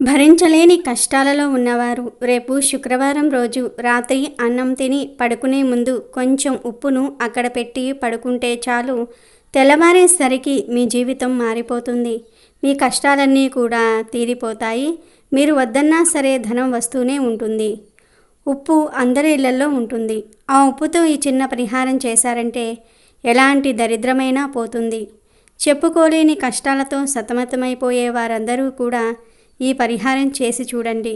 భరించలేని కష్టాలలో ఉన్నవారు రేపు శుక్రవారం రోజు రాత్రి అన్నం తిని పడుకునే ముందు కొంచెం ఉప్పును అక్కడ పెట్టి పడుకుంటే చాలు. తెల్లవారేసరికి మీ జీవితం మారిపోతుంది. మీ కష్టాలన్నీ కూడా తీరిపోతాయి. మీరు వద్దన్నా సరే ధనం వస్తూనే ఉంటుంది. ఉప్పు అందరి ఇళ్ళలో ఉంటుంది. ఆ ఉప్పుతో ఈ చిన్న పరిహారం చేశారంటే ఎలాంటి దరిద్రమైనా పోతుంది. చెప్పుకోలేని కష్టాలతో సతమతమైపోయే వారందరూ కూడా ఈ పరిహారం చేసి చూడండి.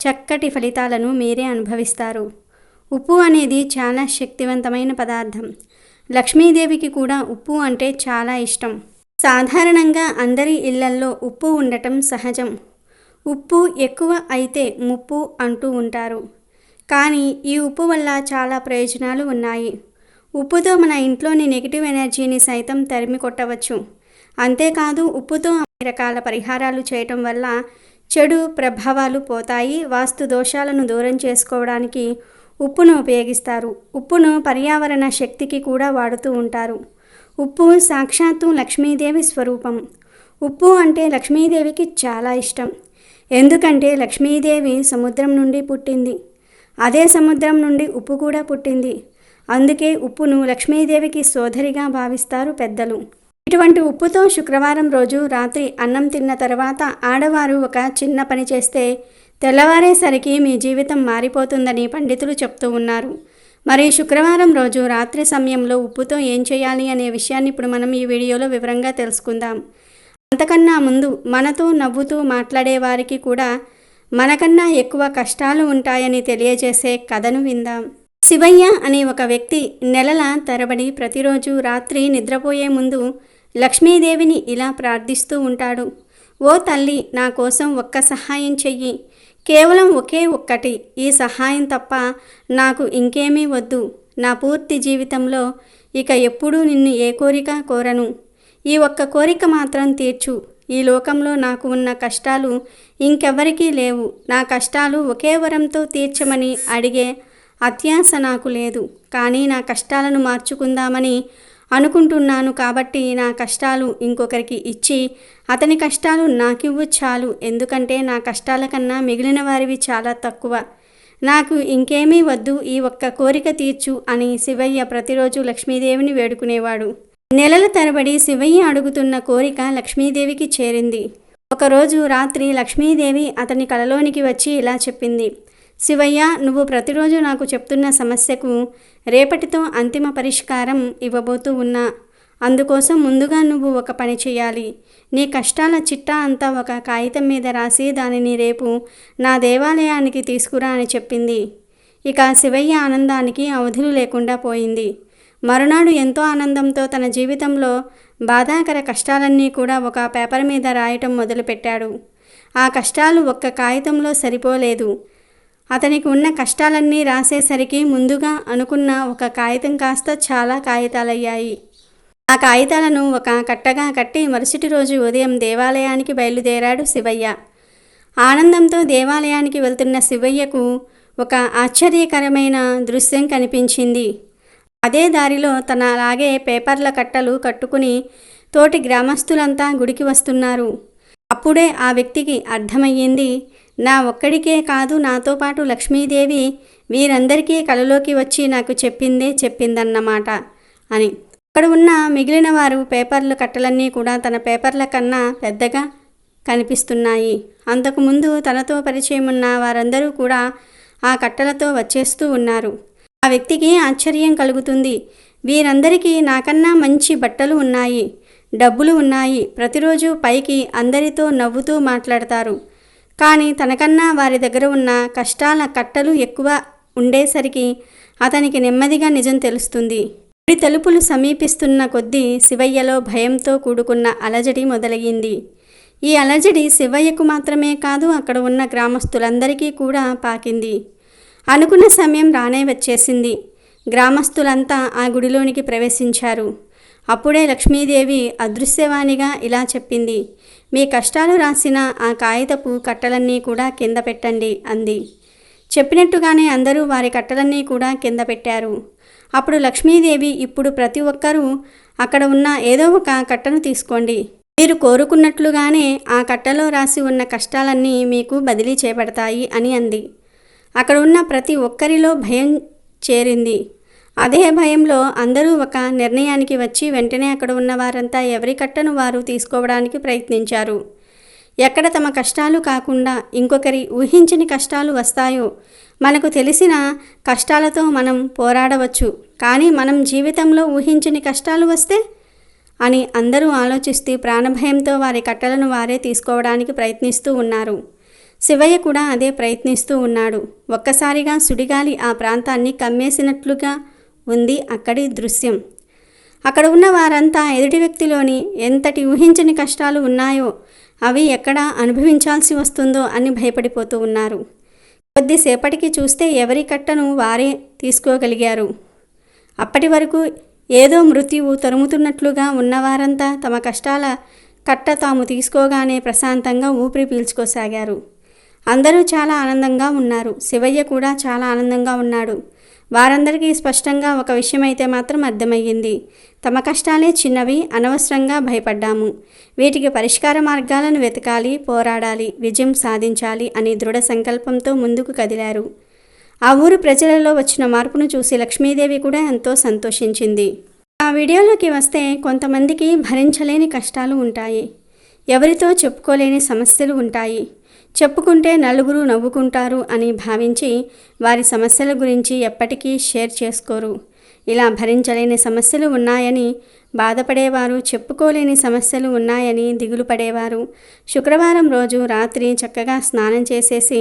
చక్కటి ఫలితాలను మీరే అనుభవిస్తారు. ఉప్పు అనేది చాలా శక్తివంతమైన పదార్థం. లక్ష్మీదేవికి కూడా ఉప్పు అంటే చాలా ఇష్టం. సాధారణంగా అందరి ఇళ్ళల్లో ఉప్పు ఉండటం సహజం. ఉప్పు ఎక్కువ అయితే ముప్పు అంటూ ఉంటారు. కానీ ఈ ఉప్పు వల్ల చాలా ప్రయోజనాలు ఉన్నాయి. ఉప్పుతో మన ఇంట్లోని నెగిటివ్ ఎనర్జీని సైతం తరిమి కొట్టవచ్చు. అంతేకాదు ఉప్పుతో అన్ని రకాల పరిహారాలు చేయటం వల్ల చెడు ప్రభావాలు పోతాయి. వాస్తు దోషాలను దూరం చేసుకోవడానికి ఉప్పును ఉపయోగిస్తారు. ఉప్పును పర్యావరణ శక్తికి కూడా వాడుతూ ఉంటారు. ఉప్పు సాక్షాత్తు లక్ష్మీదేవి స్వరూపం. ఉప్పు అంటే లక్ష్మీదేవికి చాలా ఇష్టం. ఎందుకంటే లక్ష్మీదేవి సముద్రం నుండి పుట్టింది. అదే సముద్రం నుండి ఉప్పు కూడా పుట్టింది. అందుకే ఉప్పును లక్ష్మీదేవికి సోదరిగా భావిస్తారు పెద్దలు. ఇటువంటి ఉప్పుతో శుక్రవారం రోజు రాత్రి అన్నం తిన్న తర్వాత ఆడవారు ఒక చిన్న పని చేస్తే తెల్లవారేసరికి మీ జీవితం మారిపోతుందని పండితులు చెప్తూ ఉన్నారు. మరి శుక్రవారం రోజు రాత్రి సమయంలో ఉప్పుతో ఏం చేయాలి అనే విషయాన్ని ఇప్పుడు మనం ఈ వీడియోలో వివరంగా తెలుసుకుందాం. అంతకన్నా ముందు మనతో నవ్వుతూ మాట్లాడే వారికి కూడా మనకన్నా ఎక్కువ కష్టాలు ఉంటాయని తెలియజేసే కథను విందాం. శివయ్య అనే ఒక వ్యక్తి నెలల తరబడి ప్రతిరోజు రాత్రి నిద్రపోయే ముందు లక్ష్మీదేవిని ఇలా ప్రార్థిస్తూ ఉంటాడు. ఓ తల్లి నా కోసం ఒక్క సహాయం చెయ్యి. కేవలం ఒకే ఒక్కటి. ఈ సహాయం తప్ప నాకు ఇంకేమీ వద్దు. నా పూర్తి జీవితంలో ఇక ఎప్పుడూ నిన్ను ఏ కోరిక కోరను. ఈ ఒక్క కోరిక మాత్రం తీర్చు. ఈ లోకంలో నాకు ఉన్న కష్టాలు ఇంకెవ్వరికీ లేవు. నా కష్టాలు ఒకే వరంతో తీర్చమని అడిగే అత్యాశ నాకు లేదు. కానీ నా కష్టాలను మార్చుకుందామని అనుకుంటున్నాను కాబట్టి నా కష్టాలు ఇంకొకరికి ఇచ్చి అతని కష్టాలు నాకివ్వు చాలు. ఎందుకంటే నా కష్టాల కన్నా మిగిలిన వారివి చాలా తక్కువ. నాకు ఇంకేమీ వద్దు ఈ ఒక్క కోరిక తీర్చు అని శివయ్య ప్రతిరోజు లక్ష్మీదేవిని వేడుకునేవాడు. నెలల తరబడి శివయ్య అడుగుతున్న కోరిక లక్ష్మీదేవికి చేరింది. ఒకరోజు రాత్రి లక్ష్మీదేవి అతని కలలోనికి వచ్చి ఇలా చెప్పింది. శివయ్య నువ్వు ప్రతిరోజు నాకు చెప్తున్న సమస్యకు రేపటితో అంతిమ పరిష్కారం ఇవ్వబోతూ ఉన్నా. అందుకోసం ముందుగా నువ్వు ఒక పని చేయాలి. నీ కష్టాల చిట్టా అంతా ఒక కాగితం మీద రాసి దానిని రేపు నా దేవాలయానికి తీసుకురా అని చెప్పింది. ఇక శివయ్య ఆనందానికి అవధులు లేకుండా పోయింది. మరునాడు ఎంతో ఆనందంతో తన జీవితంలో బాధాకర కష్టాలన్నీ కూడా ఒక పేపర్ మీద రాయటం మొదలుపెట్టాడు. ఆ కష్టాలు ఒక్క కాగితంలో సరిపోలేదు. అతనికి ఉన్న కష్టాలన్నీ రాసేసరికి ముందుగా అనుకున్న ఒక కాగితం కాస్త చాలా కాగితాలయ్యాయి. ఆ కాగితాలను ఒక కట్టగా కట్టి మరుసటి రోజు ఉదయం దేవాలయానికి బయలుదేరాడు శివయ్య. ఆనందంతో దేవాలయానికి వెళ్తున్న శివయ్యకు ఒక ఆశ్చర్యకరమైన దృశ్యం కనిపించింది. అదే దారిలో తన అలాగే పేపర్ల కట్టలు కట్టుకుని తోటి గ్రామస్తులంతా గుడికి వస్తున్నారు. అప్పుడే ఆ వ్యక్తికి అర్థమయ్యింది నా ఒక్కడికే కాదు నాతో పాటు లక్ష్మీదేవి వీరందరికీ కలలోకి వచ్చి నాకు చెప్పిందే చెప్పిందన్నమాట అని. అక్కడ ఉన్న మిగిలిన వారు పేపర్లు కట్టలన్నీ కూడా తన పేపర్ల కన్నా పెద్దగా కనిపిస్తున్నాయి. అంతకుముందు తనతో పరిచయం ఉన్న వారందరూ కూడా ఆ కట్టలతో వచ్చేస్తూ ఉన్నారు. ఆ వ్యక్తికి ఆశ్చర్యం కలుగుతుంది. వీరందరికీ నాకన్నా మంచి బట్టలు ఉన్నాయి డబ్బులు ఉన్నాయి. ప్రతిరోజు పైకి అందరితో నవ్వుతూ మాట్లాడతారు. కానీ తనకన్నా వారి దగ్గర ఉన్న కష్టాల కట్టలు ఎక్కువ ఉండేసరికి అతనికి నెమ్మదిగా నిజం తెలుస్తుంది. గుడి తలుపులు సమీపిస్తున్న కొద్దీ శివయ్యలో భయంతో కూడుకున్న అలజడి మొదలయ్యింది. ఈ అలజడి శివయ్యకు మాత్రమే కాదు అక్కడ ఉన్న గ్రామస్తులందరికీ కూడా పాకింది. అనుకున్న సమయం రానే వచ్చేసింది. గ్రామస్తులంతా ఆ గుడిలోనికి ప్రవేశించారు. అప్పుడే లక్ష్మీదేవి అదృశ్యవాణిగా ఇలా చెప్పింది. మీ కష్టాలు రాసిన ఆ కాగితపు కట్టలన్నీ కూడా కింద పెట్టండి అంది. చెప్పినట్టుగానే అందరూ వారి కట్టలన్నీ కూడా కింద పెట్టారు. అప్పుడు లక్ష్మీదేవి ఇప్పుడు ప్రతి ఒక్కరూ అక్కడ ఉన్న ఏదో ఒక కట్టను తీసుకోండి. మీరు కోరుకున్నట్లుగానే ఆ కట్టలో రాసి ఉన్న కష్టాలన్నీ మీకు బదిలీ చేయబడతాయి అని అంది. అక్కడ ఉన్న ప్రతి ఒక్కరిలో భయం చేరింది. అదే భయంలో అందరూ ఒక నిర్ణయానికి వచ్చి వెంటనే అక్కడ ఉన్న వారంతా ఎవరి కట్టను వారు తీసుకోవడానికి ప్రయత్నించారు. ఎక్కడ తమ కష్టాలు కాకుండా ఇంకొకరి ఊహించని కష్టాలు వస్తాయో మనకు తెలిసిన కష్టాలతో మనం పోరాడవచ్చు. కానీ మనం జీవితంలో ఊహించని కష్టాలు వస్తే అని అందరూ ఆలోచిస్తూ ప్రాణభయంతో వారి కట్టలను వారే తీసుకోవడానికి ప్రయత్నిస్తూ ఉన్నారు. శివయ్య కూడా అదే ప్రయత్నిస్తూ ఉన్నాడు. ఒక్కసారిగా సుడిగాలి ఆ ప్రాంతాన్ని కమ్మేసినట్లుగా ఉంది అక్కడి దృశ్యం. అక్కడ ఉన్న వారంతా ఎదుటి వ్యక్తిలోని ఎంతటి ఊహించని కష్టాలు ఉన్నాయో అవి ఎక్కడ అనుభవించాల్సి వస్తుందో అని భయపడిపోతూ ఉన్నారు. కొద్దిసేపటికి చూస్తే ఎవరి కట్టను వారే తీసుకోగలిగారు. అప్పటి వరకు ఏదో మృత్యువు తరుముతున్నట్లుగా ఉన్నవారంతా తమ కష్టాల కట్ట తాము తీసుకోగానే ప్రశాంతంగా ఊపిరి పీల్చుకోసాగారు. అందరూ చాలా ఆనందంగా ఉన్నారు. శివయ్య కూడా చాలా ఆనందంగా ఉన్నాడు. వారందరికీ స్పష్టంగా ఒక విషయమైతే మాత్రం అర్థమయ్యింది. తమ కష్టాలే చిన్నవి అనవసరంగా భయపడ్డాము. వీటికి పరిష్కార మార్గాలను వెతకాలి పోరాడాలి విజయం సాధించాలి అని దృఢ సంకల్పంతో ముందుకు కదిలారు. ఆ ఊరు ప్రజలలో వచ్చిన మార్పును చూసి లక్ష్మీదేవి కూడా ఎంతో సంతోషించింది. ఆ వీడియోలోకి వస్తే కొంతమందికి భరించలేని కష్టాలు ఉంటాయి. ఎవరితో చెప్పుకోలేని సమస్యలు ఉంటాయి. చెప్పుకుంటే నలుగురు నవ్వుకుంటారు అని భావించి వారి సమస్యల గురించి ఎప్పటికీ షేర్ చేసుకోరు. ఇలా భరించలేని సమస్యలు ఉన్నాయని బాధపడేవారు చెప్పుకోలేని సమస్యలు ఉన్నాయని దిగులు పడేవారు. శుక్రవారం రోజు రాత్రి చక్కగా స్నానం చేసేసి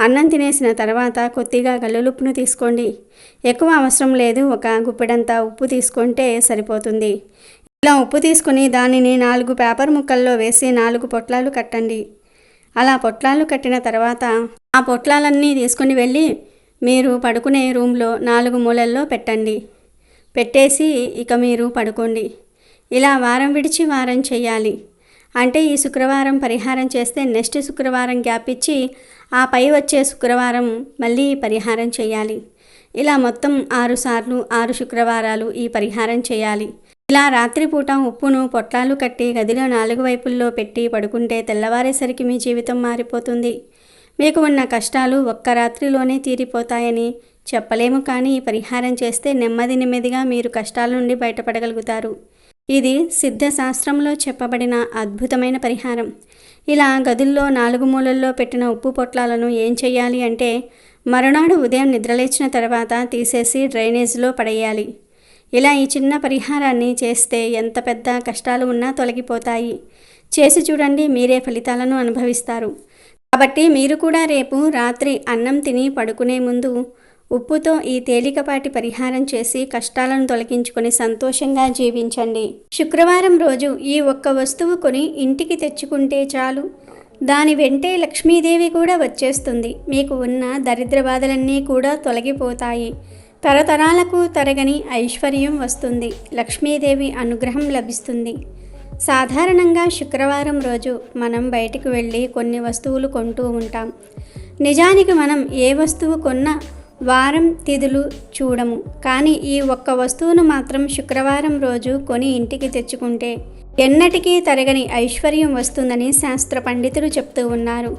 అన్నం తినేసిన తర్వాత కొద్దిగా గల్లులుప్పును తీసుకోండి. ఎక్కువ అవసరం లేదు ఒక గుప్పెడంతా ఉప్పు తీసుకుంటే సరిపోతుంది. ఇలా ఉప్పు తీసుకుని దానిని నాలుగు పేపర్ ముక్కల్లో వేసి నాలుగు పొట్లాలు కట్టండి. అలా పొట్లాలు కట్టిన తర్వాత ఆ పొట్లాలన్నీ తీసుకుని వెళ్ళి మీరు పడుకునే రూమ్లో నాలుగు మూలల్లో పెట్టండి. పెట్టేసి ఇక మీరు పడుకోండి. ఇలా వారం విడిచి వారం చేయాలి. అంటే ఈ శుక్రవారం పరిహారం చేస్తే నెక్స్ట్ శుక్రవారం గ్యాప్ ఇచ్చి ఆ పై వచ్చే శుక్రవారం మళ్ళీ పరిహారం చేయాలి. ఇలా మొత్తం ఆరు సార్లు ఆరు శుక్రవారాలు ఈ పరిహారం చేయాలి. ఇలా రాత్రిపూట ఉప్పును పొట్లాలు కట్టి గదిలో నాలుగు వైపుల్లో పెట్టి పడుకుంటే తెల్లవారేసరికి మీ జీవితం మారిపోతుంది. మీకు ఉన్న కష్టాలు ఒక్క రాత్రిలోనే తీరిపోతాయని చెప్పలేము కానీ ఈ పరిహారం చేస్తే నెమ్మది నెమ్మదిగా మీరు కష్టాల నుండి బయటపడగలుగుతారు. ఇది సిద్ధశాస్త్రంలో చెప్పబడిన అద్భుతమైన పరిహారం. ఇలా గదుల్లో నాలుగు మూలల్లో పెట్టిన ఉప్పు పొట్లాలను ఏం చేయాలి అంటే మరునాడు ఉదయం నిద్రలేచిన తర్వాత తీసేసి డ్రైనేజ్లో పడేయాలి. ఇలా ఈ చిన్న పరిహారాన్ని చేస్తే ఎంత పెద్ద కష్టాలు ఉన్నా తొలగిపోతాయి. చేసి చూడండి మీరే ఫలితాలను అనుభవిస్తారు. కాబట్టి మీరు కూడా రేపు రాత్రి అన్నం తిని పడుకునే ముందు ఉప్పుతో ఈ తేలికపాటి పరిహారం చేసి కష్టాలను తొలగించుకొని సంతోషంగా జీవించండి. శుక్రవారం రోజు ఈ ఒక్క వస్తువు కొని ఇంటికి తెచ్చుకుంటే చాలు. దాని వెంటే లక్ష్మీదేవి కూడా వచ్చేస్తుంది. మీకు ఉన్న దరిద్ర బాధలన్నీ కూడా తొలగిపోతాయి. తరతరాలకు తరగని ఐశ్వర్యం వస్తుంది. లక్ష్మీదేవి అనుగ్రహం లభిస్తుంది. సాధారణంగా శుక్రవారం రోజు మనం బయటికి వెళ్ళి కొన్ని వస్తువులు కొంటూ ఉంటాం. నిజానికి మనం ఏ వస్తువు కొన్నా వారం తిథులు చూడము. కానీ ఈ ఒక్క వస్తువును మాత్రం శుక్రవారం రోజు కొని ఇంటికి తెచ్చుకుంటే ఎన్నటికీ తరగని ఐశ్వర్యం వస్తుందని శాస్త్ర పండితులు చెప్తూ ఉన్నారు.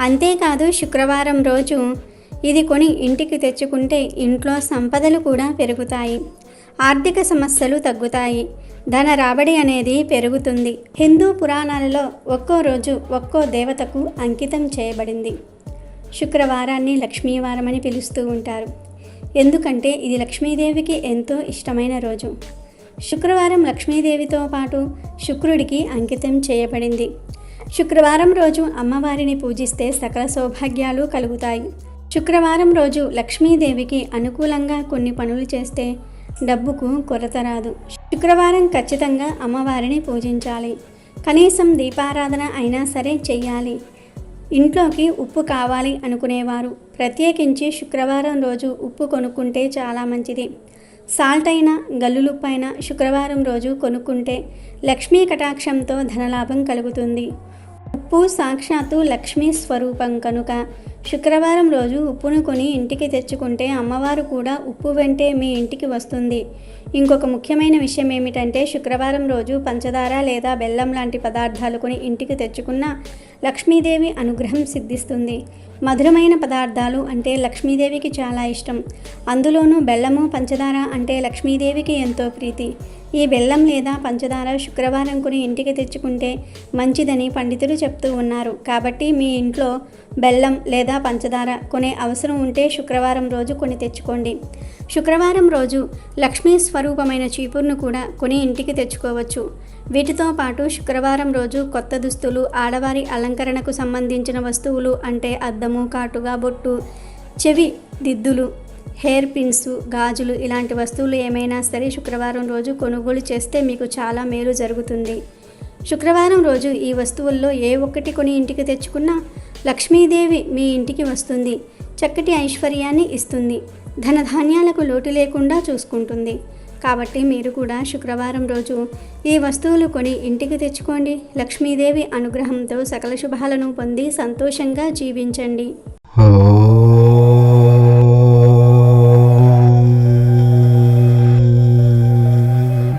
అంతేకాదు శుక్రవారం రోజు ఇది కొని ఇంటికి తెచ్చుకుంటే ఇంట్లో సంపదలు కూడా పెరుగుతాయి. ఆర్థిక సమస్యలు తగ్గుతాయి. ధన రాబడి అనేది పెరుగుతుంది. హిందూ పురాణాలలో ఒక్కో రోజు ఒక్కో దేవతకు అంకితం చేయబడింది. శుక్రవారాన్ని లక్ష్మీవారం అని పిలుస్తూ ఉంటారు. ఎందుకంటే ఇది లక్ష్మీదేవికి ఎంతో ఇష్టమైన రోజు. శుక్రవారం లక్ష్మీదేవితో పాటు శుక్రుడికి అంకితం చేయబడింది. శుక్రవారం రోజు అమ్మవారిని పూజిస్తే సకల సౌభాగ్యాలు కలుగుతాయి. శుక్రవారం రోజు లక్ష్మీదేవికి అనుకూలంగా కొన్ని పనులు చేస్తే డబ్బుకు కొరత రాదు. శుక్రవారం ఖచ్చితంగా అమ్మవారిని పూజించాలి. కనీసం దీపారాధన అయినా సరే చెయ్యాలి. ఇంట్లోకి ఉప్పు కావాలి అనుకునేవారు. ప్రత్యేకించి శుక్రవారం రోజు ఉప్పు కొనుక్కుంటే చాలా మంచిది. సాల్ట్ అయినా గల్లులుప్పు అయినా శుక్రవారం రోజు కొనుక్కుంటే లక్ష్మీ కటాక్షంతో ధనలాభం కలుగుతుంది. ఉప్పు సాక్షాత్తు లక్ష్మీ స్వరూపం కనుక శుక్రవారం రోజు ఉప్పును కొని ఇంటికి తెచ్చుకుంటే అమ్మవారు కూడా ఉప్పు వెంటే మీ ఇంటికి వస్తుంది. ఇంకొక ముఖ్యమైన విషయం ఏమిటంటే శుక్రవారం రోజు పంచదార లేదా బెల్లం లాంటి పదార్థాలు కొని ఇంటికి తెచ్చుకున్న లక్ష్మీదేవి అనుగ్రహం సిద్ధిస్తుంది. మధురమైన పదార్థాలు అంటే లక్ష్మీదేవికి చాలా ఇష్టం. అందులోనూ బెల్లము పంచదార అంటే లక్ష్మీదేవికి ఎంతో ప్రీతి. ఈ బెల్లం లేదా పంచదార శుక్రవారం కొని ఇంటికి తెచ్చుకుంటే మంచిదని పండితులు చెప్తూ ఉన్నారు. కాబట్టి మీ ఇంట్లో బెల్లం లేదా పంచదార కొనే అవసరం ఉంటే శుక్రవారం రోజు కొని తెచ్చుకోండి. శుక్రవారం రోజు లక్ష్మీ స్వరూపమైన చీపురును కూడా కొని ఇంటికి తెచ్చుకోవచ్చు. వీటితో పాటు శుక్రవారం రోజు కొత్త దుస్తులు ఆడవారి అలంకరణకు సంబంధించిన వస్తువులు అంటే అద్దము కాటుగా బొట్టు చెవి దిద్దులు హెయిర్ పిన్స్ గాజులు ఇలాంటి వస్తువులు ఏమైనా సరే శుక్రవారం రోజు కొనుగోలు చేస్తే మీకు చాలా మేలు జరుగుతుంది. శుక్రవారం రోజు ఈ వస్తువుల్లో ఏ ఒక్కటి కొని ఇంటికి తెచ్చుకున్నా లక్ష్మీదేవి మీ ఇంటికి వస్తుంది. చక్కటి ఐశ్వర్యాన్ని ఇస్తుంది. ధనధాన్యాలకు లోటు లేకుండా చూసుకుంటుంది. కాబట్టి మీరు కూడా శుక్రవారం రోజు ఈ వస్తువులు కొని ఇంటికి తెచ్చుకోండి. లక్ష్మీదేవి అనుగ్రహంతో సకల శుభాలను పొంది సంతోషంగా జీవించండి. ఓ